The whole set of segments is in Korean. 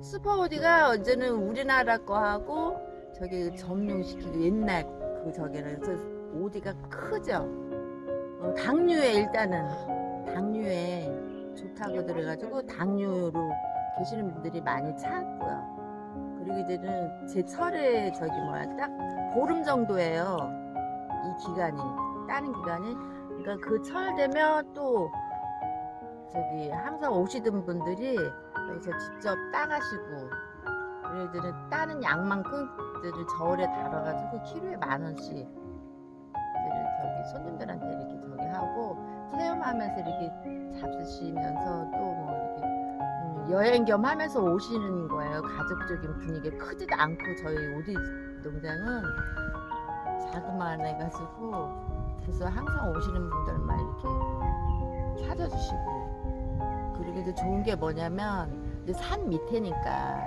슈퍼우디가 이제는 우리나라 거 하고 저기 점용시키고 옛날 그 저기는 그래서 오디가 크죠. 어, 당류에 일단은 당류에 좋다고 들어가지고 당류로 계시는 분들이 많이 찾고요. 그리고 이제는 제 철에 저기 뭐야 딱 보름 정도예요. 이 기간이 따는 기간이 그러니까 그 철 되면 또 저기 항상 오시던 분들이 여기서 직접 따가시고 이제는 따는 양만큼 이제는 저울에 달아가지고 키로에 만 원씩 저기 손님들한테 이렇게 저기 하고 체험하면서 이렇게 잡수시면서 또뭐 이렇게 음, 여행 겸 하면서 오시는 거예요. 가족적인 분위기 크지도 않고 저희 오디 농장은 자그마한 해가지고 그래서 항상 오시는 분들만 이렇게 찾아주시고 그리고 이제 좋은 게 뭐냐면 이제 산 밑에니까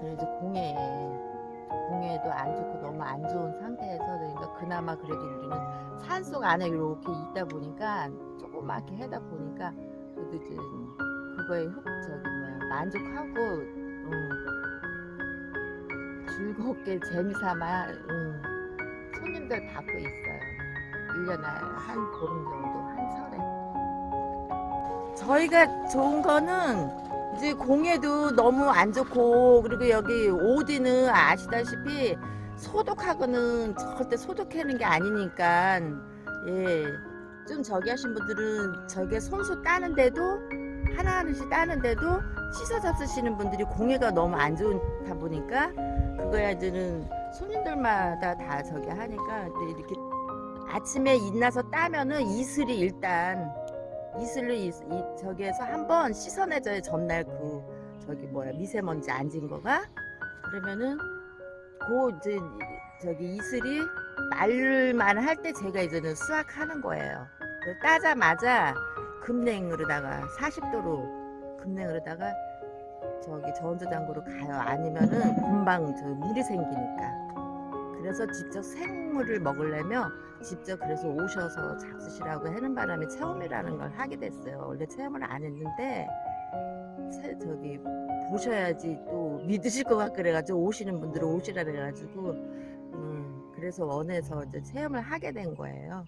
그래도 공해에 공해도 안 좋고 너무 안 좋은 상태에서 그러니까 그나마 그래도 우리는 산속 안에 이렇게 있다 보니까 조그맣게 해다 보니까 그래도 이제 그거에 흡 저기 뭐야 만족하고 음, 즐겁게 재미삼아 음, 손님들 받고 있어요. 1년에 한 보름 정도 한 설에. 저희가 좋은 거는 이제 공해도 너무 안 좋고 그리고 여기 오디는 아시다시피 소독하고는 절대 소독하는 게 아니니까 예. 좀 저기 하신 분들은 저게 손수 따는데도 하나하나씩 따는데도 씻어 잡수시는 분들이 공해가 너무 안 좋다 보니까 그거야 이제는 손님들마다 다 저기 하니까 이렇게 아침에 일나서 따면은 이슬이 일단 이슬로 이, 이 저기에서 한번 씻어내줘요 전날 그 저기 뭐야 미세먼지 앉은 거가 그러면은 그 이제 저기 이슬이 말만 할 때 제가 이제는 수확하는 거예요. 따자마자 급냉으로다가 40도로 급냉으로다가 저기 저온저장고로 가요. 아니면은 금방 저 물이 생기니까. 그래서 직접 생물을 먹으려면 직접 그래서 오셔서 잡수시라고 하는 바람에 체험이라는 걸 하게 됐어요. 원래 체험을 안 했는데 체- 저기 보셔야지 또 믿으실 것 같고 그래가지고 오시는 분들은 오시라 그래가지고 음, 그래서 원해서 이제 체험을 하게 된 거예요.